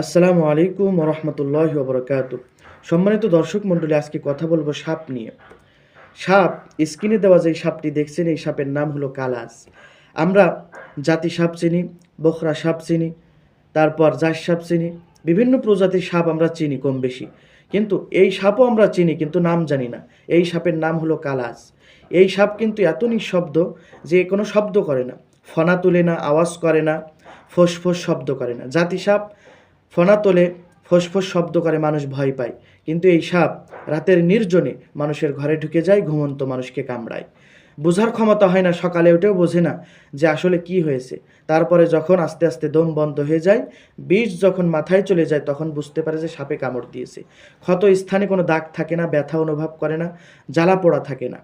আসসালামু আলাইকুম রহমতুল্লাহ বরকাত সম্মানিত দর্শক মণ্ডলী, আজকে কথা বলব সাপ নিয়ে। সাপ, স্ক্রিনে দেওয়া যে সাপটি দেখছেন, এই সাপের নাম হলো কালাস আমরা জাতি সাপ চিনি, বখরা সাপ চিনি, তারপর জাস সাপ চিনি, বিভিন্ন প্রজাতির সাপ আমরা চিনি কম বেশি কিন্তু এই সাপও আমরা চিনি, কিন্তু নাম জানি না। এই সাপের নাম হলো কালাস এই সাপ কিন্তু এত নিঃশব্দ যে কোনো শব্দ করে না। ফনা তুলে না, আওয়াজ করে না ফোঁস ফোঁস শব্দ করে না। জাতি সাপ ফনা তোলে ফোঁস শব্দ করে মানুষ ভয় পায়। কিন্তু এই সাপ রাতের নির্জনে মানুষের ঘরে ঢুকে যায়, ঘুমন্ত মানুষকে কামড়ায়। বোঝার ক্ষমতা হয় না, সকালে উঠেও বোঝে না যে আসলে কি হয়েছে। তারপরে যখন আস্তে আস্তে দম বন্ধ হয়ে যায়, বিষ যখন মাথায় চলে যায়, তখন বুঝতে পারে যে সাপে কামড় দিয়েছে। ক্ষত স্থানে কোনো দাগ থাকে না, ব্যথা অনুভব করে না, জ্বালা পোড়া থাকে না।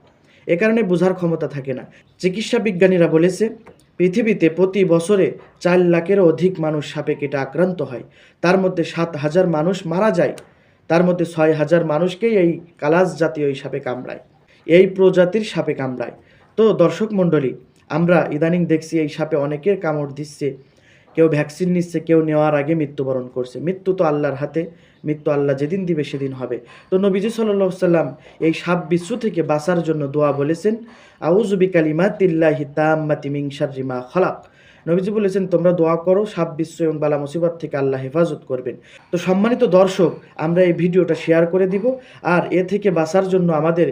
এ কারণে বোঝার ক্ষমতা থাকে না। চিকিৎসা বিজ্ঞানীরা বলেছে পৃথিবীতে প্রতি বছরে চার লাখেরও অধিক মানুষ সাপে কেটে আক্রান্ত হয়। তার মধ্যে সাত হাজার মানুষ মারা যায়। তার মধ্যে ছয় হাজার মানুষকেই এই কালাস জাতীয় এই সাপে কামড়ায়। এই প্রজাতির সাপে কামড়ায়। তো দর্শক মণ্ডলী, আমরা ইদানিং দেখছি এই সাপে অনেকের কামড় দিচ্ছে। কেউ ভ্যাকসিন নিচ্ছে, কেউ নেওয়ার আগে মৃত্যুবরণ করছে। মৃত্যু তো আল্লাহর হাতে, মৃত্যু আল্লাহ যেদিন দিবে সেদিন হবে। তো নবীজি সাল্লাহ সাল্লাম এই সাপ বিশ্ব থেকে বাঁচার জন্য দোয়া বলেছেন আউজুবি কালিমা তিল্লাহি তাম্মাতি মিং শাররিমা খলাক। নবীজি বলেছেন, তোমরা দোয়া করো, সাপ বিশ্ব এবং বালা মুসিবত থেকে আল্লাহ হেফাজত করবেন। তো সম্মানিত দর্শক, আমরা এই ভিডিওটা শেয়ার করে দিব, আর এ থেকে বাঁচার জন্য আমাদের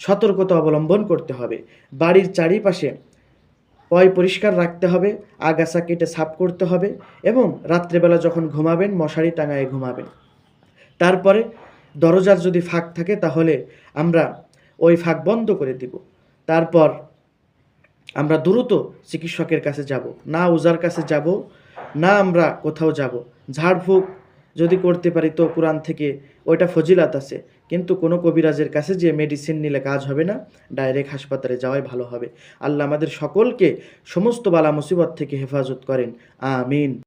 সতর্কতা অবলম্বন করতে হবে। বাড়ির চারিপাশে পয় পরিষ্কার রাখতে হবে, আগাছা কেটে সাফ করতে হবে এবং রাত্রেবেলা যখন ঘুমাবেন, মশারি টাঙায় ঘুমাবেন। তারপরে দরজার যদি ফাঁক থাকে তাহলে আমরা ওই ফাঁক বন্ধ করে দিব। তারপর আমরা দ্রুত চিকিৎসকের কাছে যাব। না ওজার কাছে যাব, না আমরা কোথাও যাব। ঝাড়ফুঁক যদি করতে পারি তো কোরআন থেকে ওইটা ফজিলাত আছে। কিন্তু কোনো কবিরাজের কাছে যে মেডিসিন নিলে কাজ হবে না ডাইরেক্ট হাসপাতালে যাওয়াই ভালো হবে। আল্লাহ আমাদের সকলকে সমস্ত বালা মুসিবত থেকে হেফাজত করেন। আমিন।